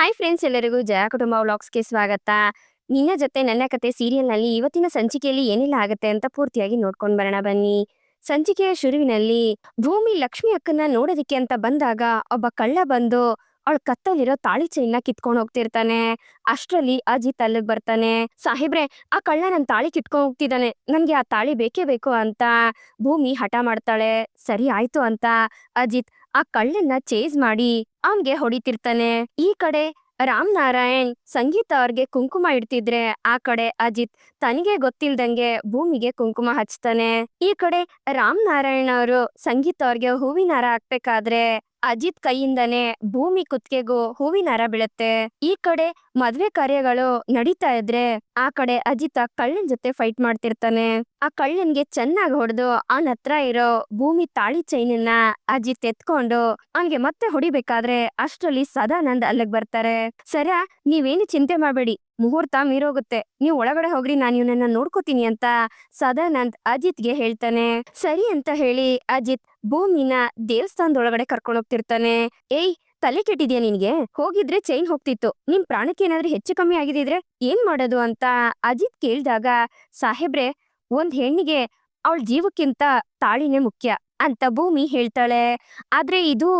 Hi friends ಎಲ್ಲರಿಗೂ ಜಯ ಕುಟುಂಬ ವ್ಲಾಗ್ಸ್ಗೆ ಸ್ವಾಗತ. ನಿನ್ನ ಜೊತೆ ನನ್ನ ಕತೆ ಸೀರಿಯಲ್ನಲ್ಲಿ ಇವತ್ತಿನ ಸಂಚಿಕೆಯಲ್ಲಿ ಏನೆಲ್ಲ ಆಗುತ್ತೆ ಅಂತ ಪೂರ್ತಿಯಾಗಿ ನೋಡ್ಕೊಂಡ್ ಬರೋಣ ಬನ್ನಿ. ಸಂಚಿಕೆಯ ಶುರುವಿನಲ್ಲಿ ಭೂಮಿ ಲಕ್ಷ್ಮಿ ಅಕ್ಕನ ನೋಡೋದಿಕ್ಕೆ ಅಂತ ಬಂದಾಗ ಒಬ್ಬ ಕಳ್ಳ ಬಂದು ಅವಳ ಕತ್ತಲಿರೋ ತಾಳಿ ಚೈನ್ನ ಕಿತ್ಕೊಂಡು ಹೋಗ್ತಿರ್ತಾನೆ. ಅಷ್ಟರಲ್ಲಿ ಅಜಿತ್ ಅಲ್ಲಿಗೆ ಬರ್ತಾನೆ. ಸಾಹೇಬ್ರೆ, ಆ ಕಳ್ಳ ನನ್ ತಾಳಿ ಕಿತ್ಕೊಂಡು ಹೋಗ್ತಿದ್ದಾನೆ. ನನ್ಗೆ ಆ ತಾಳಿ ಬೇಕೇ ಬೇಕು ಅಂತ ಭೂಮಿ ಹಠ ಮಾಡ್ತಾಳೆ. ಸರಿ ಆಯ್ತು ಅಂತ ಅಜಿತ್ ಆ ಕಳ್ಳನ್ನ ಚೇಸ್ ಮಾಡಿ ಅವನ್ಗೆ ಹೊಡಿತಿರ್ತಾನೆ. ಈ ಕಡೆ ರಾಮ್ ನಾರಾಯಣ್ ಸಂಗೀತ ಅವ್ರಿಗೆ ಕುಂಕುಮ ಇಡ್ತಿದ್ರೆ ಆ ಕಡೆ ಅಜಿತ್ ತನಗೆ ಗೊತ್ತಿಲ್ದಂಗೆ ಭೂಮಿಗೆ ಕುಂಕುಮ ಹಚ್ತಾನೆ. ಈ ಕಡೆ ರಾಮ್ ನಾರಾಯಣ್ ಅವರು ಸಂಗೀತ ಅವ್ರಿಗೆ ಹೂವಿನ ಹಾರ ಹಾಕ್ಬೇಕಾದ್ರೆ ಅಜಿತ್ ಕೈಯಿಂದನೇ ಭೂಮಿ ಕುತ್ತಿಗೆಗೂ ಹೂವಿನ ಹರ ಬೀಳುತ್ತೆ. ಈ ಕಡೆ ಮದ್ವೆ ಕಾರ್ಯಗಳು ನಡೀತಾ ಇದ್ರೆ ಆ ಕಡೆ ಅಜಿತ್ ಆ ಕಳ್ಳನ್ ಜೊತೆ ಫೈಟ್ ಮಾಡ್ತಿರ್ತಾನೆ. ಆ ಕಳ್ಳನ್ಗೆ ಚೆನ್ನಾಗಿ ಹೊಡೆದು ಅವನ ಹತ್ರ ಇರೋ ಭೂಮಿ ತಾಳಿ ಚೈನನ್ನ ಅಜಿತ್ ಎತ್ಕೊಂಡು ಅವನ್ಗೆ ಮತ್ತೆ ಹೊಡಿಬೇಕಾದ್ರೆ ಅಷ್ಟರಲ್ಲಿ ಸದಾನಂದ್ ಅಲ್ಲಿಗ್ ಬರ್ತಾರೆ. ಸರ ನೀವೇನು ಚಿಂತೆ ಮಾಡ್ಬೇಡಿ. ಮುಹೂರ್ತ ಮೀರೋಗುತ್ತೆ. ನೀವ್ ಒಳಗಡೆ ಹೋಗ್ರಿ, ನಾನು ಇವನನ್ನ ನೋಡ್ಕೋತೀನಿ ಅಂತ ಸದಾನಂದ್ ಅಜಿತ್ಗೆ ಹೇಳ್ತಾನೆ. ಸರಿ ಅಂತ ಹೇಳಿ ಅಜಿತ್ ಭೂಮಿನ ದೇವಸ್ಥಾನದೊಳಗಡೆ ಕರ್ಕೊಂಡು ಹೋಗ್ತಿರ್ತಾನೆ. ಏಯ್, ತಲೆ ಕೆಟ್ಟಿದ್ಯಾ ನಿನ್ಗೆ? ಹೋಗಿದ್ರೆ ಚೈನ್ ಹೋಗ್ತಿತ್ತು. ನಿಮ್ ಪ್ರಾಣಕ್ಕೆ ಏನಾದ್ರೂ ಹೆಚ್ಚು ಕಮ್ಮಿ ಆಗಿದಿದ್ರೆ ಏನ್ ಮಾಡೋದು ಅಂತ ಅಜಿತ್ ಕೇಳಿದಾಗ, ಸಾಹೇಬ್ರೆ, ಒಂದ್ ಹೆಣ್ಣಿಗೆ ಅವಳ ಜೀವಕ್ಕಿಂತ ತಾಳಿನೇ ಮುಖ್ಯ ಅಂತ ಭೂಮಿ ಹೇಳ್ತಾಳೆ. ಆದ್ರೆ ಇದು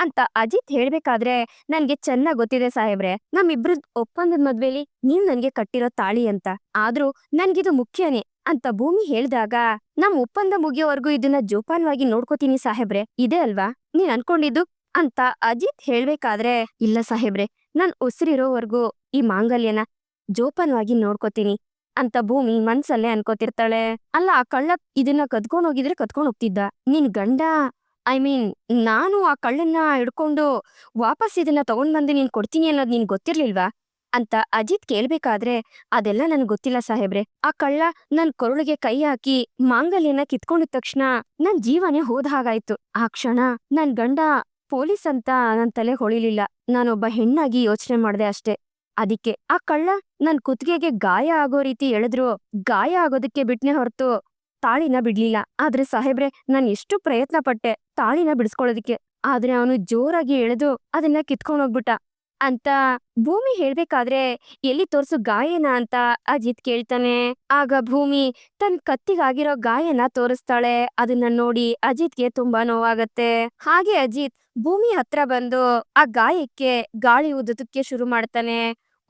ಅಂತ ಅಜಿತ್ ಹೇಳ್ಬೇಕಾದ್ರೆ ನನ್ಗೆ ಚೆನ್ನಾಗ್ ಗೊತ್ತಿದೆ ಸಾಹೇಬ್ರೆ. ನಮ್ಮಿಬ್ರದ್ ಒಪ್ಪಂದದ ಮದ್ವೆಲಿ ನೀವ್ ನನ್ಗೆ ಕಟ್ಟಿರೋ ತಾಳಿ ಅಂತ. ಆದ್ರೂ ನನ್ಗಿದು ಮುಖ್ಯನೇ ಅಂತ ಭೂಮಿ ಹೇಳ್ದಾಗ ನಮ್ ಒಪ್ಪಂದ ಮುಗಿಯೋವರ್ಗು ಇದನ್ನ ಜೋಪಾನವಾಗಿ ನೋಡ್ಕೋತೀನಿ ಸಾಹೇಬ್ರೆ. ಇದೆ ಅಲ್ವಾ? ನೀನ್ ಅನ್ಕೊಂಡಿದ್ದು? ಅಂತ ಅಜಿತ್ ಹೇಳ್ಬೇಕಾದ್ರೆ, ಇಲ್ಲ ಸಾಹೇಬ್ರೆ, ನಾನ್ ಉಸಿರಿರೋವರೆಗೂ ಈ ಮಾಂಗಲ್ಯನ ಜೋಪಾನವಾಗಿ ನೋಡ್ಕೋತೀನಿ ಅಂತ ಭೂಮಿ ಮನ್ಸಲ್ಲೇ ಅನ್ಕೋತಿರ್ತಾಳೆ. ಅಲ್ಲ, ಆ ಕಳ್ಳ ಇದನ್ನ ಕದ್ಕೊಂಡ್ ಹೋಗಿದ್ರೆ ಕದ್ಕೊಂಡ್ ಹೋಗ್ತಿದ್ದ. ನಿನ್ ಗಂಡ ಐ ಮೀನ್ ನಾನು ಆ ಕಳ್ಳನ್ನ ಹಿಡ್ಕೊಂಡು ವಾಪಸ್ ಇದನ್ನ ತಗೊಂಡ್ ಬಂದು ನೀನ್ ಕೊಡ್ತೀನಿ ಅನ್ನೋದು ನಿನ್ ಗೊತ್ತಿರ್ಲಿಲ್ವಾ? ಅಂತ ಅಜಿತ್ ಕೇಳ್ಬೇಕಾದ್ರೆ ಅದೆಲ್ಲ ನನ್ ಗೊತ್ತಿಲ್ಲ ಸಾಹೇಬ್ರೆ. ಆ ಕಳ್ಳ ನನ್ ಕೊರಳಿಗೆ ಕೈ ಹಾಕಿ ಮಾಂಗಲ್ಯನ ಕಿತ್ಕೊಂಡಿದ ತಕ್ಷಣ ನನ್ ಜೀವನೇ ಹೋದ ಹಾಗಾಯ್ತು. ಆ ಕ್ಷಣ ನನ್ ಗಂಡ ಪೊಲೀಸ್ ಅಂತ ನನ್ ತಲೆ ಹೊಳಿಲಿಲ್ಲ. ನಾನೊಬ್ಬ ಹೆಣ್ಣಾಗಿ ಯೋಚನೆ ಮಾಡ್ದೆ ಅಷ್ಟೇ. ಅದಿಕ್ಕೆ ಆ ಕಳ್ಳ ನನ್ ಕುತ್ತಿಗೆಗೆ ಗಾಯ ಆಗೋ ರೀತಿ ಎಳೆದ್ರು ಗಾಯ ಆಗೋದಕ್ಕೆ ಬಿಟ್ನೆ ಹೊರತು ತಾಳಿನ ಬಿಡ್ಲಿಲ್ಲ. ಆದ್ರೆ ಸಾಹೇಬ್ರೆ, ನಾನ್ ಎಷ್ಟು ಪ್ರಯತ್ನ ಪಟ್ಟೆ ತಾಳಿನ ಬಿಡಿಸ್ಕೊಳ್ಳೋದಿಕ್ಕೆ. ಆದ್ರೆ ಅವನು ಜೋರಾಗಿ ಎಳೆದು ಅದನ್ನ ಕಿತ್ಕೊಂಡ್ ಹೋಗ್ಬಿಟ್ಟ. ಅಂತ ಭೂಮಿ ಹೇಳ್ಬೇಕಾದ್ರೆ ಎಲ್ಲಿ ತೋರ್ಸು ಗಾಯನ ಅಂತ ಅಜಿತ್ ಕೇಳ್ತಾನೆ. ಆಗ ಭೂಮಿ ತನ್ ಕತ್ತಿಗಾಗಿರೋ ಗಾಯನ ತೋರಿಸ್ತಾಳೆ. ಅದನ್ನ ನೋಡಿ ಅಜಿತ್ಗೆ ತುಂಬಾ ನೋವಾಗತ್ತೆ. ಹಾಗೆ ಅಜಿತ್ ಭೂಮಿ ಹತ್ರ ಬಂದು ಆ ಗಾಯಕ್ಕೆ ಗಾಳಿ ಊದೋದಕ್ಕೆ ಶುರು ಮಾಡ್ತಾನೆ.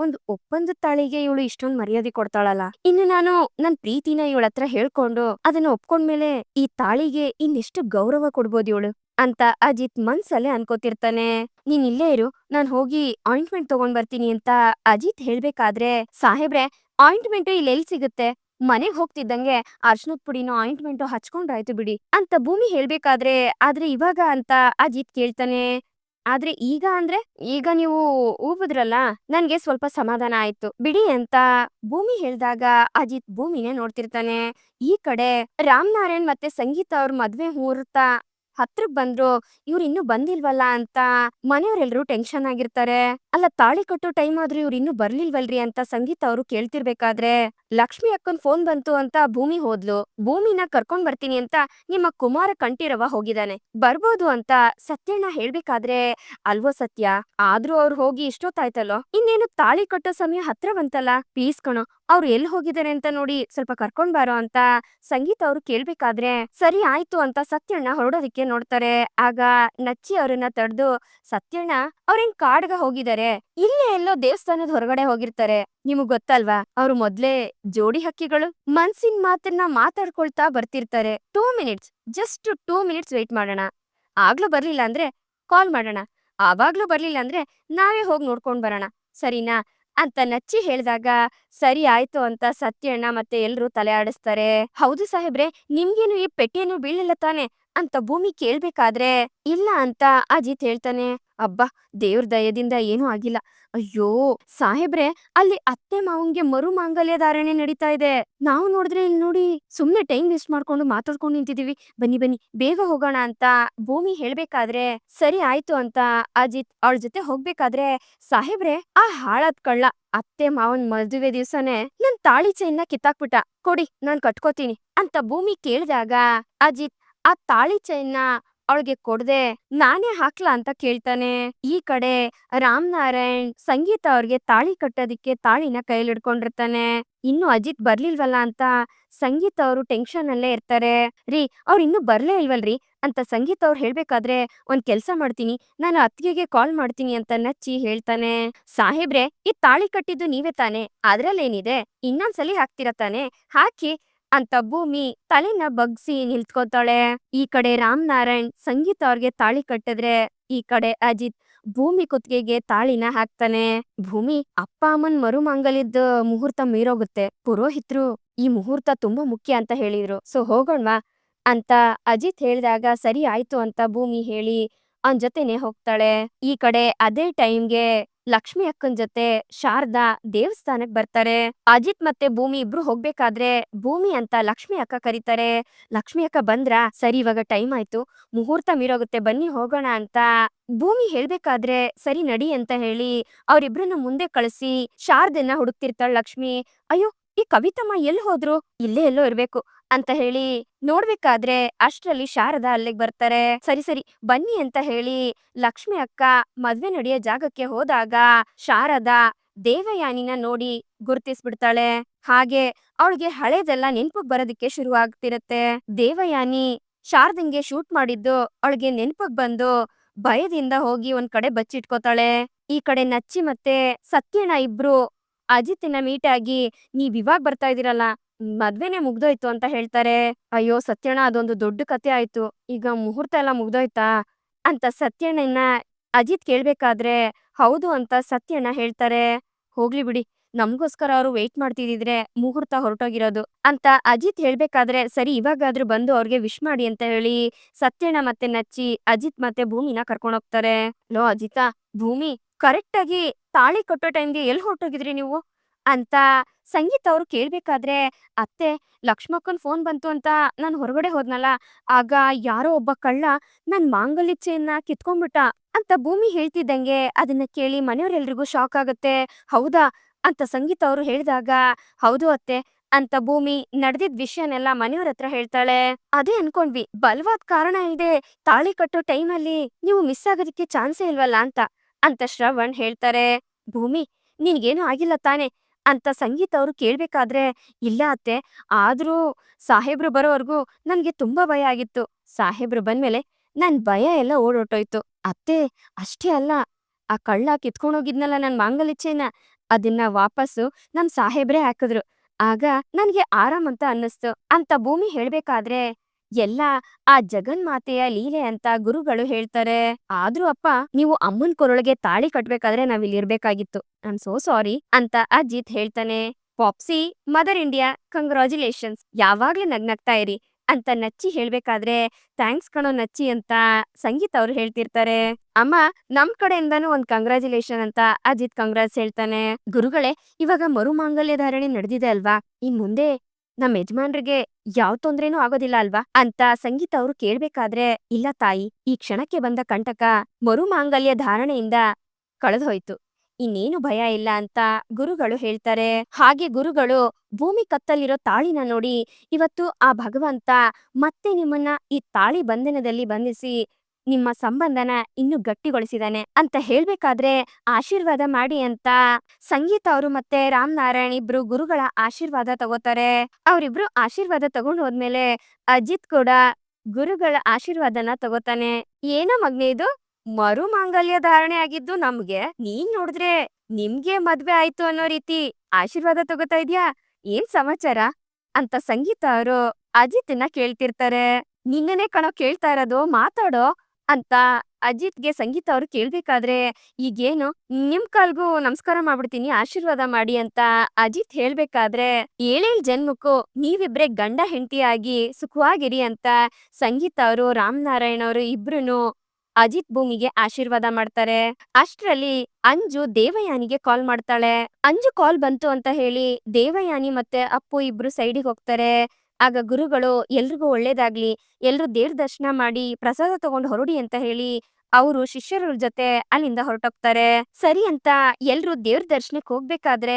ಒಂದು ಒಪ್ಪಂದ ತಾಳಿಗೆ ಇವಳು ಇಷ್ಟೊಂದ್ ಮರ್ಯಾದೆ ಕೊಡ್ತಾಳಲ್ಲ. ಇನ್ನು ನಾನು ನನ್ ಪ್ರೀತಿನ ಇವಳ ಹತ್ರ ಹೇಳ್ಕೊಂಡು ಅದನ್ನ ಒಪ್ಕೊಂಡ್ಮೇಲೆ ಈ ತಾಳಿಗೆ ಇನ್ನೆಷ್ಟು ಗೌರವ ಕೊಡ್ಬೋದು ಇವಳು? ಅಂತ ಅಜಿತ್ ಮನ್ಸಲ್ಲೇ ಅನ್ಕೋತಿರ್ತಾನೆ. ನೀನ್ ಇಲ್ಲೇ ಇರು, ನಾನ್ ಹೋಗಿ ಆಯಿಂಟ್ಮೆಂಟ್ ತಗೊಂಡ್ ಬರ್ತೀನಿ ಅಂತ ಅಜಿತ್ ಹೇಳ್ಬೇಕಾದ್ರೆ, ಸಾಹೇಬ್ರೆ ಆಯಿಂಟ್ಮೆಂಟ್ ಇಲ್ಲಿ ಎಲ್ಲಿ ಸಿಗುತ್ತೆ? ಮನೆಗ್ ಹೋಗ್ತಿದ್ದಂಗೆ ಅರ್ಶನದ ಪುಡಿನೋ ಆಯಿಂಟ್ಮೆಂಟು ಹಚ್ಕೊಂಡ್ರಾಯ್ತು ಬಿಡಿ ಅಂತ ಭೂಮಿ ಹೇಳ್ಬೇಕಾದ್ರೆ, ಆದ್ರೆ ಇವಾಗ ಅಂತ ಅಜಿತ್ ಕೇಳ್ತಾನೆ. ಆದ್ರೆ ಈಗ ಅಂದ್ರೆ ಈಗ ನೀವು ಊಬುದ್ರಲ್ಲ ನನ್ಗೆ ಸ್ವಲ್ಪ ಸಮಾಧಾನ ಆಯ್ತು. ಬಿಡಿ ಅಂತ ಭೂಮಿ ಹೇಳ್ದಾಗ ಅಜಿತ್ ಭೂಮಿನೇ ನೋಡ್ತಿರ್ತಾನೆ. ಈ ಕಡೆ ರಾಮ್ ನಾರಾಯಣ್ ಮತ್ತೆ ಸಂಗೀತ ಅವ್ರ ಮದ್ವೆ ಮುಹೂರ್ತ ಹತ್ರಕ್ ಬಂದ್ರು, ಇವ್ರು ಇನ್ನೂ ಬಂದಿಲ್ವಲ್ಲ ಅಂತ ಮನೆಯವ್ರೆಲ್ರು ಟೆನ್ಷನ್ ಆಗಿರ್ತಾರೆ. ಅಲ್ಲ, ತಾಳಿ ಕಟ್ಟೋ ಟೈಮ್ ಆದ್ರೂ ಇವ್ರು ಇನ್ನೂ ಬರ್ಲಿಲ್ವಲ್ರಿ ಅಂತ ಸಂಗೀತ ಅವರು ಕೇಳ್ತಿರ್ಬೇಕಾದ್ರೆ, ಲಕ್ಷ್ಮಿ ಅಕ್ಕನ್ ಫೋನ್ ಬಂತು ಅಂತ ಭೂಮಿ ಹೋದ್ಲು. ಭೂಮಿನ ಕರ್ಕೊಂಡ್ ಬರ್ತೀನಿ ಅಂತ ನಿಮ್ಮ ಕುಮಾರ ಕಂಠೀರವ ಹೋಗಿದಾನೆ. ಬರ್ಬೋದು ಅಂತ ಸತ್ಯಣ್ಣ ಹೇಳ್ಬೇಕಾದ್ರೆ, ಅಲ್ವೋ ಸತ್ಯ, ಆದ್ರೂ ಅವ್ರು ಹೋಗಿ ಇಷ್ಟೊತ್ತಾಯ್ತಲ್ಲೋ? ಇನ್ನೇನು ತಾಳಿ ಕಟ್ಟೋ ಸಮಯ ಹತ್ರ ಬಂತಲ್ಲ ಪ್ಲೀಸ್ ಕಣೋ ಅವ್ರು ಎಲ್ಲಿ ಹೋಗಿದ್ದಾರೆ ಅಂತ ನೋಡಿ ಸ್ವಲ್ಪ ಕರ್ಕೊಂಡ್ ಬಾರೋ ಅಂತ ಸಂಗೀತ ಅವ್ರು ಕೇಳ್ಬೇಕಾದ್ರೆ, ಸರಿ ಆಯ್ತು ಅಂತ ಸತ್ಯಣ್ಣ ಹೊರಡೋದಿಕ್ಕೆ ನೋಡ್ತಾರೆ. ಆಗ ನಚ್ಚಿ ಅವ್ರನ್ನ ತಡೆದು, ಸತ್ಯಣ್ಣ, ಅವ್ರೇನ್ ಕಾಡ್ಗ ಹೋಗಿದ್ದಾರೆ? ಇಲ್ಲೇ ಎಲ್ಲೋ ದೇವಸ್ಥಾನದ ಹೊರಗಡೆ ಹೋಗಿರ್ತಾರೆ. ನಿಮಗ್ ಗೊತ್ತಲ್ವಾ? ಅವ್ರು ಮೊದ್ಲೇ ಜೋಡಿ ಹಕ್ಕಿಗಳು, ಮನ್ಸಿನ ಮಾತನ್ನ ಮಾತಾಡ್ಕೊಳ್ತಾ ಬರ್ತಿರ್ತಾರೆ. Two minutes, just two minutes wait ಮಾಡೋಣ. ಆಗ್ಲೂ ಬರ್ಲಿಲ್ಲ ಅಂದ್ರೆ ಕಾಲ್ ಮಾಡೋಣ. ಆವಾಗ್ಲೂ ಬರ್ಲಿಲ್ಲ ಅಂದ್ರೆ ನಾವೇ ಹೋಗಿ ನೋಡ್ಕೊಂಡ್ ಬರೋಣ. ಸರಿನಾ? ಅಂತ ನಚ್ಚಿ ಹೇಳಿದಾಗ, ಸರಿ ಆಯ್ತು ಅಂತ ಸತ್ಯಣ್ಣ ಮತ್ತೆ ಎಲ್ರು ತಲೆ ಆಡಿಸ್ತಾರೆ. ಹೌದು ಸಾಹೇಬ್ರೆ, ನಿಮ್ಗೇನು ಈ ಪೆಟ್ಟಿಯನ್ನು ಬೀಳಿಲ್ಲ ತಾನೆ? ಅಂತ ಭೂಮಿ ಕೇಳ್ಬೇಕಾದ್ರೆ, ಇಲ್ಲ ಅಂತ ಅಜಿತ್ ಹೇಳ್ತಾನೆ. ಅಬ್ಬಾ, ದೇವ್ರ ದಯದಿಂದ ಏನೂ ಆಗಿಲ್ಲ. ಅಯ್ಯೋ, ಸಾಹೇಬ್ರೆ, ಅಲ್ಲಿ ಅತ್ತೆ ಮಾವಂಗೆ ಮರು ಮಾಂಗಲ್ಯ ಧಾರಣೆ ನಡೀತಾ ಇದೆ. ನಾವು ನೋಡಿದ್ರೆ ಇಲ್ಲಿ ನೋಡಿ ಸುಮ್ನೆ ಟೈಮ್ ವೇಸ್ಟ್ ಮಾಡ್ಕೊಂಡು ಮಾತಾಡ್ಕೊಂಡು ನಿಂತಿದೀವಿ ಬನ್ನಿ ಬನ್ನಿ, ಬೇಗ ಹೋಗೋಣ ಅಂತ ಭೂಮಿ ಹೇಳ್ಬೇಕಾದ್ರೆ ಸರಿ ಆಯ್ತು ಅಂತ ಅಜಿತ್ ಅವಳ ಜೊತೆ ಹೋಗ್ಬೇಕಾದ್ರೆ ಸಾಹೇಬ್ರೆ, ಆ ಹಾಳಾದ್ ಕಳ್ಳ, ಅತ್ತೆ ಮಾವನ್ ಮದುವೆ ದಿವ್ಸನೆ ನನ್ ತಾಳಿ ಚೈನ್ನ ಕಿತ್ತಾಕ್ಬಿಟ್ಟ. ಕೊಡಿ, ನಾನ್ ಕಟ್ಕೋತೀನಿ ಅಂತ ಭೂಮಿ ಕೇಳಿದಾಗ ಅಜಿತ್ ಆ ತಾಳಿ ಚೈನ್ನ ಅವಳಿಗೆ ಕೊಡದೆ, ನಾನೇ ಹಾಕ್ಲಾ ಅಂತ ಕೇಳ್ತಾನೆ. ಈ ಕಡೆ ರಾಮ್ ನಾರಾಯಣ್ ಸಂಗೀತ ಅವ್ರಿಗೆ ತಾಳಿ ಕಟ್ಟೋದಿಕ್ಕೆ ತಾಳಿನ ಕೈಯಲ್ಲಿ ಹಿಡ್ಕೊಂಡಿರ್ತಾನೆ. ಇನ್ನು ಅಜಿತ್ ಬರ್ಲಿಲ್ವಲ್ಲ ಅಂತ ಸಂಗೀತ ಅವರು ಟೆನ್ಷನ್ ಅಲ್ಲೇ ಇರ್ತಾರೆ. ರೀ, ಅವ್ರು ಇನ್ನೂ ಬರ್ಲೇ ಇಲ್ವಲ್ರಿ? ಅಂತ ಸಂಗೀತ ಅವ್ರು ಹೇಳ್ಬೇಕಾದ್ರೆ ಒಂದ್ ಕೆಲ್ಸ ಮಾಡ್ತೀನಿ. ನಾನು ಅತ್ತಿಗೆಗೆ ಕಾಲ್ ಮಾಡ್ತೀನಿ ಅಂತ ನಚ್ಚಿ ಹೇಳ್ತಾನೆ. ಸಾಹೇಬ್ರೆ, ಈ ತಾಳಿ ಕಟ್ಟಿದ್ದು ನೀವೇ ತಾನೆ. ಅದ್ರಲ್ಲೇನಿದೆ? ಇನ್ನೊಂದ್ಸಲಿ ಹಾಕ್ತಿರ ತಾನೆ? ಹಾಕಿ ಅಂತ ಭೂಮಿ ತಲೆನ ಬಗ್ಸಿ ನಿಲ್ತ್ಕೊತಾಳೆ. ಈ ಕಡೆ ರಾಮನಾರಾಯಣ್ ಸಂಗೀತ ಅವ್ರಿಗೆ ತಾಳಿ ಕಟ್ಟಿದ್ರೆ ಈ ಕಡೆ ಅಜಿತ್ ಭೂಮಿ ಕುತ್ತಿಗೆಗೆ ತಾಳಿನ ಹಾಕ್ತಾನೆ. ಭೂಮಿ ಅಪ್ಪ ಅಮ್ಮನ್ ಮರುಮಂಗಲಿದ್ದ ಮುಹೂರ್ತ ಮೀರೋಗುತ್ತೆ. ಪುರೋಹಿತ್ರು ಈ ಮುಹೂರ್ತ ತುಂಬಾ ಮುಖ್ಯ ಅಂತ ಹೇಳಿದ್ರು. ಸೊ ಹೋಗೋಣ್ವಾ ಅಂತ ಅಜಿತ್ ಹೇಳಿದಾಗ ಸರಿ ಆಯ್ತು ಅಂತ ಭೂಮಿ ಹೇಳಿ ಅವನ್ ಜೊತೆನೆ ಹೋಗ್ತಾಳೆ. ಈ ಕಡೆ ಅದೇ ಟೈಮ್ಗೆ ಲಕ್ಷ್ಮಿ ಅಕ್ಕನ್ ಜೊತೆ ಶಾರದಾ ದೇವಸ್ಥಾನಕ್ ಬರ್ತಾರೆ. ಅಜಿತ್ ಮತ್ತೆ ಭೂಮಿ ಇಬ್ರು ಹೋಗ್ಬೇಕಾದ್ರೆ ಭೂಮಿ ಅಂತ ಲಕ್ಷ್ಮಿ ಅಕ್ಕ ಕರೀತಾರೆ. ಲಕ್ಷ್ಮಿ ಅಕ್ಕ ಬಂದ್ರ? ಸರಿ, ಇವಾಗ ಟೈಮ್ ಆಯ್ತು. ಮುಹೂರ್ತ ಮೀರೋಗುತ್ತೆ, ಬನ್ನಿ ಹೋಗೋಣ ಅಂತ ಭೂಮಿ ಹೇಳ್ಬೇಕಾದ್ರೆ ಸರಿ ನಡಿ ಅಂತ ಹೇಳಿ ಅವ್ರಿಬ್ರನ್ನ ಮುಂದೆ ಕಳಿಸಿ ಶಾರದನ್ನ ಹುಡುಕ್ತಿರ್ತಾಳ ಲಕ್ಷ್ಮಿ. ಅಯ್ಯೋ, ಈ ಕವಿತಮ್ಮ ಎಲ್ಲಿ ಹೋದ್ರು? ಇಲ್ಲೇ ಎಲ್ಲೋ ಇರ್ಬೇಕು. ಅಂತ ಹೇಳಿ ನೋಡ್ಬೇಕಾದ್ರೆ ಅಷ್ಟರಲ್ಲಿ ಶಾರದಾ ಅಲ್ಲಿಗೆ ಬರ್ತಾರೆ. ಸರಿ ಸರಿ, ಬನ್ನಿ ಅಂತ ಹೇಳಿ ಲಕ್ಷ್ಮಿ ಅಕ್ಕ ಮದ್ವೆ ನಡೆಯೋ ಜಾಗಕ್ಕೆ ಹೋದಾಗ ಶಾರದಾ ದೇವಯಾನಿನ ನೋಡಿ ಗುರ್ತಿಸ್ಬಿಡ್ತಾಳೆ. ಹಾಗೆ ಅವಳಿಗೆ ಹಳೇದೆಲ್ಲ ನೆನ್ಪಗ್ ಬರೋದಕ್ಕೆ ಶುರು ಆಗ್ತಿರತ್ತೆ ದೇವಯಾನಿ ಶಾರದಂಗೆ ಶೂಟ್ ಮಾಡಿದ್ದು ಅವಳಿಗೆ ನೆನ್ಪಗ್ ಬಂದು ಭಯದಿಂದ ಹೋಗಿ ಒಂದ್ ಕಡೆ ಬಚ್ಚಿಟ್ಕೋತಾಳೆ. ಈ ಕಡೆ ನಚ್ಚಿ ಮತ್ತೆ ಸತ್ಯಣ್ಣ ಇಬ್ರು ಅಜಿತ್ನ ಮೀಟ್ ಆಗಿ ನೀವ್ ಇವಾಗ ಬರ್ತಾ ಇದೀರಲ್ಲ ಮದ್ವೆನೆ ಮುಗ್ದೋಯ್ತು ಅಂತ ಹೇಳ್ತಾರೆ. ಅಯ್ಯೋ, ಸತ್ಯಣ್ಣ, ಅದೊಂದು ದೊಡ್ಡ ಕತೆ ಆಯ್ತು. ಈಗ ಮುಹೂರ್ತ ಎಲ್ಲ ಮುಗ್ದೋಯ್ತಾ? ಅಂತ ಸತ್ಯಣ್ಣನ ಅಜಿತ್ ಕೇಳ್ಬೇಕಾದ್ರೆ, ಹೌದು ಅಂತ ಸತ್ಯಣ್ಣ ಹೇಳ್ತಾರೆ. ಹೋಗ್ಲಿ ಬಿಡಿ, ನಮ್ಗೋಸ್ಕರ ಅವ್ರು ವೇಟ್ ಮಾಡ್ತಿದಿದ್ರೆ ಮುಹೂರ್ತ ಹೊರಟೋಗಿರೋದು ಅಂತ ಅಜಿತ್ ಹೇಳ್ಬೇಕಾದ್ರೆ, ಸರಿ, ಇವಾಗಾದ್ರೂ ಬಂದು ಅವ್ರಿಗೆ ವಿಶ್ ಮಾಡಿ ಅಂತ ಹೇಳಿ ಸತ್ಯಣ್ಣ ಮತ್ತೆ ನಚ್ಚಿ ಅಜಿತ್ ಮತ್ತೆ ಭೂಮಿನ ಕರ್ಕೊಂಡು ಹೋಗ್ತಾರೆ. ಲೋ, ಅಜಿತಾ, ಭೂಮಿ ಕರೆಕ್ಟ್ ಆಗಿ ತಾಳಿ ಕಟ್ಟೋ ಟೈಮ್ಗೆ ಎಲ್ಲಿ ಹೊರಟೋಗಿದ್ರಿ ನೀವು? ಅಂತ ಸಂಗೀತ ಅವ್ರು ಕೇಳ್ಬೇಕಾದ್ರೆ, ಅತ್ತೆ, ಲಕ್ಷ್ಮಕ್ಕನ್ ಫೋನ್ ಬಂತು ಅಂತ ನಾನು ಹೊರಗಡೆ ಹೋದ್ನಲ್ಲ, ಆಗ ಯಾರೋ ಒಬ್ಬ ಕಳ್ಳ ನನ್ ಮಾಂಗಲ್ಯ ಚೇನ್ನ ಕಿತ್ಕೊಂಡ್ಬಿಟ್ಟ ಅಂತ ಭೂಮಿ ಹೇಳ್ತಿದ್ದಂಗೆ ಅದನ್ನ ಕೇಳಿ ಮನೆಯವರೆಲ್ರಿಗೂ ಶಾಕ್ ಆಗತ್ತೆ. ಹೌದಾ? ಅಂತ ಸಂಗೀತ ಅವ್ರು ಹೇಳಿದಾಗ, ಹೌದು ಅತ್ತೆ, ಅಂತ ಭೂಮಿ ನಡೆದಿದ್ ವಿಷಯನೆಲ್ಲ ಮನೆಯವ್ರ ಹತ್ರ ಹೇಳ್ತಾಳೆ. ಅದೇ ಅನ್ಕೊಂಡ್ವಿ, ಬಲ್ವಾದ್ ಕಾರಣ ಇದೆ, ತಾಳಿ ಕಟ್ಟೋ ಟೈಮಲ್ಲಿ ನೀವು ಮಿಸ್ ಆಗೋದಕ್ಕೆ ಚಾನ್ಸೇ ಇಲ್ವಲ್ಲ ಅಂತ ಅಂತ ಶ್ರವಣ್ ಹೇಳ್ತಾರೆ. ಭೂಮಿ, ನಿನ್ಗೇನು ಆಗಿಲ್ಲ ತಾನೆ ಅಂತ ಸಂಗೀತ ಅವರು ಕೇಳ್ಬೇಕಾದ್ರೆ, ಇಲ್ಲ ಅತ್ತೆ, ಆದ್ರೂ ಸಾಹೇಬ್ರು ಬರೋವರೆಗೂ ನನಗೆ ತುಂಬಾ ಭಯ ಆಗಿತ್ತು. ಸಾಹೇಬ್ರು ಬಂದ್ಮೇಲೆ ನನ್ ಭಯ ಎಲ್ಲ ಓಡೋಟೋಯ್ತು ಅತ್ತೆ, ಅಷ್ಟೇ ಅಲ್ಲ, ಆ ಕಳ್ಳ ಕಿತ್ಕೊಂಡೋಗಿದ್ನಲ್ಲ ನನ್ ಮಾಂಗಲಿಚ್ಛೆನ ಅದನ್ನ ವಾಪಸ್ಸು ನಮ್ ಸಾಹೇಬ್ರೇ ಹಾಕಿದ್ರು. ಆಗ ನನಗೆ ಆರಾಮ್ ಅಂತ ಅನ್ನಿಸ್ತು. ಅಂತ ಭೂಮಿ ಹೇಳ್ಬೇಕಾದ್ರೆ ಎಲ್ಲ ಆ ಜಗನ್ಮಾತೆಯ ಲೀಲೆ ಅಂತ ಗುರುಗಳು ಹೇಳ್ತಾರೆ. ಆದ್ರೂ ಅಪ್ಪ, ನೀವು ಅಮ್ಮನ್ ಕೊರೊಳಗೆ ತಾಳಿ ಕಟ್ಬೇಕಾದ್ರೆ ನಾವ್ ಇಲ್ಲಿ ಇರ್ಬೇಕಾಗಿತ್ತು. ಐಮ್ ಸೋ ಸಾರಿ ಅಂತ ಅಜಿತ್ ಹೇಳ್ತಾನೆ. ಪಾಪ್ಸಿ, ಮದರ್ ಇಂಡಿಯಾ ಕಂಗ್ರಾಚುಲೇಷನ್ಸ್ ಯಾವಾಗ್ಲೂ ನಗ್ನಗ್ತಾ ಇರಿ ಅಂತ ನಚ್ಚಿ ಹೇಳ್ಬೇಕಾದ್ರೆ, ಥ್ಯಾಂಕ್ಸ್ ಕಣೋ ನಚ್ಚಿ ಅಂತ ಸಂಗೀತ ಅವ್ರು ಹೇಳ್ತಿರ್ತಾರೆ. ಅಮ್ಮ, ನಮ್ ಕಡೆಯಿಂದಾನು ಒಂದ್ ಕಂಗ್ರಾಚುಲೇಷನ್ ಅಂತ ಅಜಿತ್ ಕಂಗ್ರಾಟ್ಸ್ ಹೇಳ್ತಾನೆ. ಗುರುಗಳೇ, ಇವಾಗ ಮರುಮಾಂಗಲ್ಯ ಧಾರಣೆ ನಡೆದಿದೆ ಅಲ್ವಾ? ಇನ್ ಮುಂದೆ ನಮ್ ಯಜಮಾನ್ರಿಗೆ ಯಾವ ತೊಂದ್ರೆನೂ ಆಗೋದಿಲ್ಲ ಅಲ್ವಾ? ಅಂತ ಸಂಗೀತ ಅವ್ರು ಕೇಳ್ಬೇಕಾದ್ರೆ, ಇಲ್ಲ ತಾಯಿ, ಈ ಕ್ಷಣಕ್ಕೆ ಬಂದ ಕಂಟಕ ಮರುಮಾಂಗಲ್ಯ ಧಾರಣೆಯಿಂದ ಕಳೆದೋಯ್ತು. ಇನ್ನೇನು ಭಯ ಇಲ್ಲ ಅಂತ ಗುರುಗಳು ಹೇಳ್ತಾರೆ. ಹಾಗೆ ಗುರುಗಳು ಭೂಮಿ ಕತ್ತಲಿರೋ ತಾಳಿನ ನೋಡಿ, ಇವತ್ತು ಆ ಭಗವಂತ ಮತ್ತೆ ನಿಮ್ಮನ್ನ ಈ ತಾಳಿ ಬಂಧನದಲ್ಲಿ ಬಂಧಿಸಿ ನಿಮ್ಮ ಸಂಬಂಧನ ಇನ್ನು ಗಟ್ಟಿಗೊಳಿಸಿದಾನೆ ಅಂತ ಹೇಳ್ಬೇಕಾದ್ರೆ ಆಶೀರ್ವಾದ ಮಾಡಿ ಅಂತ ಸಂಗೀತ ಅವರು ಮತ್ತೆ ರಾಮ್ ನಾರಾಯಣ್ ಇಬ್ರು ಗುರುಗಳ ಆಶೀರ್ವಾದ ತಗೋತಾರೆ. ಅವರಿಬ್ರು ಆಶೀರ್ವಾದ ತಗೊಂಡ್ ಹೋದ್ಮೇಲೆ ಅಜಿತ್ ಕೂಡ ಗುರುಗಳ ಆಶೀರ್ವಾದನ ತಗೋತಾನೆ. ಏನೋ ಮಗ್ನೆ ಇದು? ಮರು ಮಾಂಗಲ್ಯ ಧಾರಣೆ ಆಗಿದ್ದು ನಮ್ಗೆ ನೀನ್ ನೋಡಿದ್ರೆ ನಿಮ್ಗೆ ಮದ್ವೆ ಆಯ್ತು ಅನ್ನೋ ರೀತಿ ಆಶೀರ್ವಾದ ತಗೋತಾ ಇದ್ಯಾ? ಏನ್ ಸಮಾಚಾರ? ಅಂತ ಸಂಗೀತ ಅವರು ಅಜಿತ್ನ ಕೇಳ್ತಿರ್ತಾರೆ. ನಿನ್ನನೇ ಕಣೋ ಕೇಳ್ತಾ ಇರೋದು, ಮಾತಾಡೋ ಅಂತ ಅಜಿತ್ಗೆ ಸಂಗೀತ ಅವ್ರು ಕೇಳ್ಬೇಕಾದ್ರೆ, ಈಗೇನು? ನಿಮ್ ಕಾಲ್ಗೂ ನಮಸ್ಕಾರ ಮಾಡ್ಬಿಡ್ತೀನಿ, ಆಶೀರ್ವಾದ ಮಾಡಿ ಅಂತ ಅಜಿತ್ ಹೇಳ್ಬೇಕಾದ್ರೆ, ಏಳೇಳ್ ಜನ್ಮಕ್ಕೂ ನೀವಿಬ್ರೆ ಗಂಡ ಹೆಂಡತಿಯಾಗಿ ಸುಖವಾಗಿರಿ ಅಂತ ಸಂಗೀತ ಅವರು ರಾಮನಾರಾಯಣ ಅವರು ಇಬ್ರು ಅಜಿತ್ ಭೂಮಿಗೆ ಆಶೀರ್ವಾದ ಮಾಡ್ತಾರೆ. ಅಷ್ಟ್ರಲ್ಲಿ ಅಂಜು ದೇವಯಾನಿಗೆ ಕಾಲ್ ಮಾಡ್ತಾಳೆ. ಅಂಜು ಕಾಲ್ ಬಂತು ಅಂತ ಹೇಳಿ ದೇವಯಾನಿ ಮತ್ತೆ ಅಪ್ಪು ಇಬ್ರು ಸೈಡಿಗೆ ಹೋಗ್ತಾರೆ. ಆಗ ಗುರುಗಳು ಎಲ್ರಿಗೂ ಒಳ್ಳೇದಾಗ್ಲಿ, ಎಲ್ರು ದೇವ್ರ ದರ್ಶನ ಮಾಡಿ ಪ್ರಸಾದ ತಗೊಂಡು ಹೊರಡಿ ಅಂತ ಹೇಳಿ ಅವರು ಶಿಷ್ಯರ ಜೊತೆ ಅಲ್ಲಿಂದ ಹೊರಟೋಗ್ತಾರೆ. ಸರಿ ಅಂತ ಎಲ್ರು ದೇವ್ರ ದರ್ಶನಕ್ಕೆ ಹೋಗ್ಬೇಕಾದ್ರೆ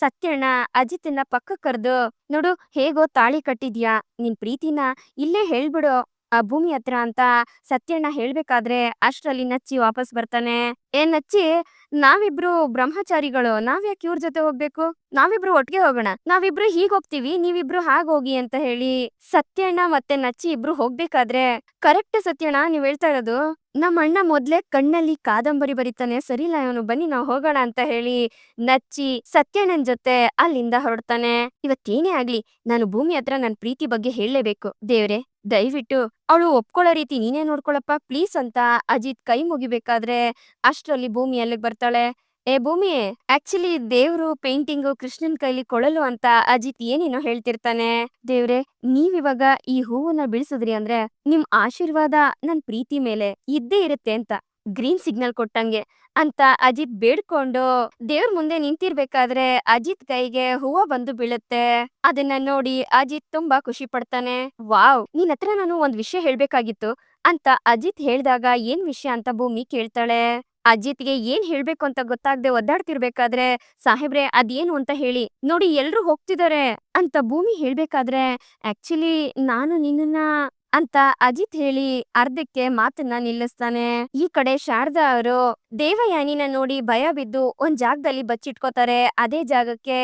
ಸತ್ಯಣ್ಣ ಅಜಿತನ್ನ ಪಕ್ಕ ಕರೆದು, ನೋಡು, ಹೇಗೋ ತಾಳಿ ಕಟ್ಟಿದ್ಯಾ? ನಿನ್ ಪ್ರೀತಿನ ಇಲ್ಲೇ ಹೇಳ್ಬಿಡು ಆ ಭೂಮಿ ಹತ್ರ ಅಂತ ಸತ್ಯಣ್ಣ ಹೇಳ್ಬೇಕಾದ್ರೆ ಅಷ್ಟ್ರಲ್ಲಿ ನಚ್ಚಿ ವಾಪಸ್ ಬರ್ತಾನೆ. ಏ ನಚ್ಚಿ, ನಾವಿಬ್ರು ಬ್ರಹ್ಮಚಾರಿಗಳು, ನಾವ್ಯಾಕೆ ಇವ್ರ ಜೊತೆ ಹೋಗ್ಬೇಕು? ನಾವಿಬ್ರು ಒಟ್ಟಿಗೆ ಹೋಗೋಣ. ನಾವಿಬ್ರು ಹೀಗ್ ಹೋಗ್ತೀವಿ, ನೀವಿಬ್ರು ಹಾಗ ಹೋಗಿ ಅಂತ ಹೇಳಿ ಸತ್ಯಣ್ಣ ಮತ್ತೆ ನಚ್ಚಿ ಇಬ್ರು ಹೋಗ್ಬೇಕಾದ್ರೆ ಕರೆಕ್ಟ್ ಸತ್ಯಣ್ಣ ನೀವ್ ಹೇಳ್ತಾ ಇರೋದು, ನಮ್ಮ ಅಣ್ಣ ಮೊದ್ಲೇ ಕಣ್ಣಲ್ಲಿ ಕಾದಂಬರಿ ಬರಿತಾನೆ, ಸರಿಲ್ಲ ಇವನು, ಬನ್ನಿ ನಾವ್ ಹೋಗೋಣ ಅಂತ ಹೇಳಿ ನಚ್ಚಿ ಸತ್ಯಣ್ಣನ್ ಜೊತೆ ಅಲ್ಲಿಂದ ಹೊರಡ್ತಾನೆ. ಇವತ್ತೇನೇ ಆಗ್ಲಿ, ನಾನು ಭೂಮಿ ಹತ್ರ ನನ್ ಪ್ರೀತಿ ಬಗ್ಗೆ ಹೇಳಲೇಬೇಕು. ದೇವ್ರೆ ದಯವಿಟ್ಟು ಅವಳು ಒಪ್ಕೊಳ್ಳೋ ರೀತಿ ನೀನೇ ನೋಡ್ಕೊಳಪ್ಪ, ಪ್ಲೀಸ್ ಅಂತ ಅಜಿತ್ ಕೈ ಮುಗಿಬೇಕಾದ್ರೆ ಅಷ್ಟರಲ್ಲಿ ಭೂಮಿ ಅಲ್ಲಿಗೆ ಬರ್ತಾಳೆ. ಏ ಭೂಮಿ, ಆಕ್ಚುಲಿ ದೇವ್ರು ಪೇಂಟಿಂಗು ಕೃಷ್ಣನ್ ಕೈಲಿ ಕೊಳಲು ಅಂತ ಅಜಿತ್ ಏನೇನೋ ಹೇಳ್ತಿರ್ತಾನೆ. ದೇವ್ರೆ, ನೀವಿವಾಗ ಈ ಹೂವನ್ನ ಬಿಡಿಸಿದ್ರಿ ಅಂದ್ರೆ ನಿಮ್ ಆಶೀರ್ವಾದ ನನ್ ಪ್ರೀತಿ ಮೇಲೆ ಇದ್ದೇ ಇರುತ್ತೆ ಅಂತ. ಗ್ರೀನ್ ಸಿಗ್ನಲ್ ಕೊಟ್ಟಂಗೆ ಅಂತ ಅಜಿತ್ ಬೇಡ್ಕೊಂಡು ದೇವ್ರ ಮುಂದೆ ನಿಂತಿರ್ಬೇಕಾದ್ರೆ ಅಜಿತ್ ಕೈಗೆ ಹೂವ ಬಂದು ಬೀಳುತ್ತೆ. ಅದನ್ನ ನೋಡಿ ಅಜಿತ್ ತುಂಬಾ ಖುಷಿ ಪಡ್ತಾನೆ. ವಾವ್, ನಿನ್ ಹತ್ರ ನಾನು ಒಂದ್ ವಿಷಯ ಹೇಳ್ಬೇಕಾಗಿತ್ತು ಅಂತ ಅಜಿತ್ ಹೇಳ್ದಾಗ ಏನ್ ವಿಷಯ ಅಂತ ಭೂಮಿ ಕೇಳ್ತಾಳೆ. ಅಜಿತ್ಗೆ ಏನ್ ಹೇಳ್ಬೇಕು ಅಂತ ಗೊತ್ತಾಗ್ದೆ ಒದ್ದಾಡ್ತಿರ್ಬೇಕಾದ್ರೆ, ಸಾಹೇಬ್ರೆ, ಅದೇನು ಅಂತ ಹೇಳಿ, ನೋಡಿ ಎಲ್ರು ಹೋಗ್ತಿದಾರೆ ಅಂತ ಭೂಮಿ ಹೇಳ್ಬೇಕಾದ್ರೆ, ಆಕ್ಚುಲಿ ನಾನು ನಿನ್ನನ್ನ ಅಂತ ಅಜಿತ್ ಹೇಳಿ ಅರ್ಧಕ್ಕೆ ಮಾತನ್ನ ನಿಲ್ಲಿಸ್ತಾನೆ. ಈ ಕಡೆ ಶಾರದಾ ಅವರು ದೇವಯಾನಿನ ನೋಡಿ ಭಯ ಬಿದ್ದು ಒಂದ್ ಜಾಗದಲ್ಲಿ ಬಚ್ಚಿಟ್ಕೋತಾರೆ. ಅದೇ ಜಾಗಕ್ಕೆ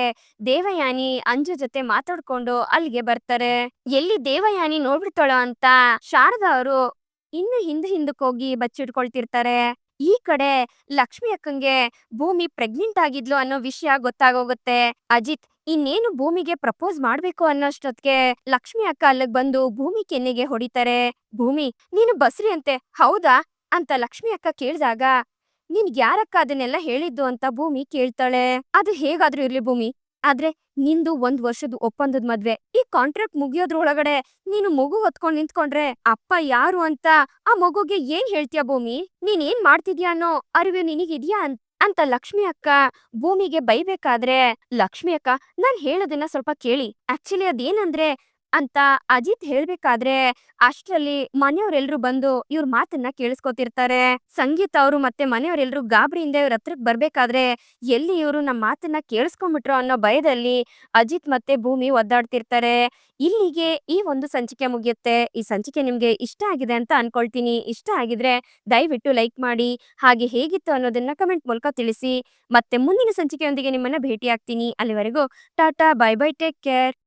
ದೇವಯಾನಿ ಅಂಜು ಜೊತೆ ಮಾತಾಡ್ಕೊಂಡು ಅಲ್ಲಿಗೆ ಬರ್ತಾರೆ. ಎಲ್ಲಿ ದೇವಯಾನಿ ನೋಡ್ಬಿಡ್ತಾಳೋ ಅಂತ ಶಾರದಾ ಅವರು ಇನ್ನು ಹಿಂದೆ ಹಿಂದಕ್ಕೆ ಹೋಗಿ ಬಚ್ಚಿಟ್ಕೊಳ್ತಿರ್ತಾರೆ. ಈ ಕಡೆ ಲಕ್ಷ್ಮಿ ಅಕ್ಕಂಗೆ ಭೂಮಿ ಪ್ರೆಗ್ನೆಂಟ್ ಆಗಿದ್ಲು ಅನ್ನೋ ವಿಷಯ ಗೊತ್ತಾಗೋಗುತ್ತೆ. ಅಜಿತ್ ಇನ್ನೇನು ಭೂಮಿಗೆ ಪ್ರಪೋಸ್ ಮಾಡ್ಬೇಕು ಅನ್ನೋಷ್ಟೊತ್ಗೆ ಲಕ್ಷ್ಮಿ ಅಕ್ಕ ಅಲ್ಲಿಗೆ ಬಂದು, ಭೂಮಿ ಕೆನ್ನೆಗೆ ಹೊಡಿತಾರೆ. ಭೂಮಿ, ನೀನು ಬಸ್ರಿ ಅಂತೆ ಹೌದಾ? ಅಂತ ಲಕ್ಷ್ಮಿ ಅಕ್ಕ ಕೇಳ್ದಾಗ, ನಿನ್ಗ್ ಯಾರಕ್ಕ ಅದನ್ನೆಲ್ಲ ಹೇಳಿದ್ದು ಅಂತ ಭೂಮಿ ಕೇಳ್ತಾಳೆ. ಅದು ಹೇಗಾದ್ರೂ ಇರ್ಲಿ ಭೂಮಿ. ಆದ್ರೆ ನಿಂದು ಒಂದ್ ವರ್ಷದ ಒಪ್ಪಂದದ ಮದ್ವೆ. ಈ ಕಾಂಟ್ರಾಕ್ಟ್ ಮುಗಿಯೋದ್ರೊಳಗಡೆ ನೀನು ಮಗು ಹೊತ್ಕೊಂಡ್ ನಿಂತ್ಕೊಂಡ್ರೆ ಅಪ್ಪ ಯಾರು ಅಂತ ಆ ಮಗುಗೆ ಏನ್ ಹೇಳ್ತೀಯ ಭೂಮಿ? ನೀನ್ ಏನ್ ಮಾಡ್ತಿದ್ಯಾ ಅನ್ನೋ ಅರಿವು ನಿನಗಿದ್ಯಾ ಅಂತ? ಅಂತ ಲಕ್ಷ್ಮಿ ಅಕ್ಕ ಭೂಮಿಗೆ ಬೈಬೇಕಾದ್ರೆ ಲಕ್ಷ್ಮಿ ಅಕ್ಕ ನಾನ್ ಹೇಳೋದನ್ನ ಸ್ವಲ್ಪ ಕೇಳಿ. ಆಕ್ಚುಲಿ ಅದೇನಂದ್ರೆ ಅಂತ ಅಜಿತ್ ಹೇಳ್ಬೇಕಾದ್ರೆ, ಅಷ್ಟರಲ್ಲಿ ಮನೆಯವ್ರೆಲ್ರು ಬಂದು ಇವ್ರ ಮಾತನ್ನ ಕೇಳಿಸ್ಕೊತಿರ್ತಾರೆ. ಸಂಗೀತ ಅವರು ಮತ್ತೆ ಮನೆಯವರೆಲ್ರು ಗಾಬರಿಯಿಂದ ಇವ್ರ ಹತ್ರಕ್ ಬರ್ಬೇಕಾದ್ರೆ, ಎಲ್ಲಿ ಇವರು ನಮ್ಮ ಮಾತನ್ನ ಕೇಳಿಸ್ಕೊಂಡ್ಬಿಟ್ರು ಅನ್ನೋ ಭಯದಲ್ಲಿ ಅಜಿತ್ ಮತ್ತೆ ಭೂಮಿ ಒದ್ದಾಡ್ತಿರ್ತಾರೆ. ಇಲ್ಲಿಗೆ ಈ ಒಂದು ಸಂಚಿಕೆ ಮುಗಿಯುತ್ತೆ. ಈ ಸಂಚಿಕೆ ನಿಮ್ಗೆ ಇಷ್ಟ ಆಗಿದೆ ಅಂತ ಅನ್ಕೊಳ್ತೀನಿ. ಇಷ್ಟ ಆಗಿದ್ರೆ ದಯವಿಟ್ಟು ಲೈಕ್ ಮಾಡಿ, ಹಾಗೆ ಹೇಗಿತ್ತು ಅನ್ನೋದನ್ನ ಕಮೆಂಟ್ ಮೂಲಕ ತಿಳಿಸಿ. ಮತ್ತೆ ಮುಂದಿನ ಸಂಚಿಕೆಯೊಂದಿಗೆ ನಿಮ್ಮನ್ನ ಭೇಟಿ ಆಗ್ತೀನಿ ಅಲ್ಲಿವರೆಗೂ tata, bye bye, take care.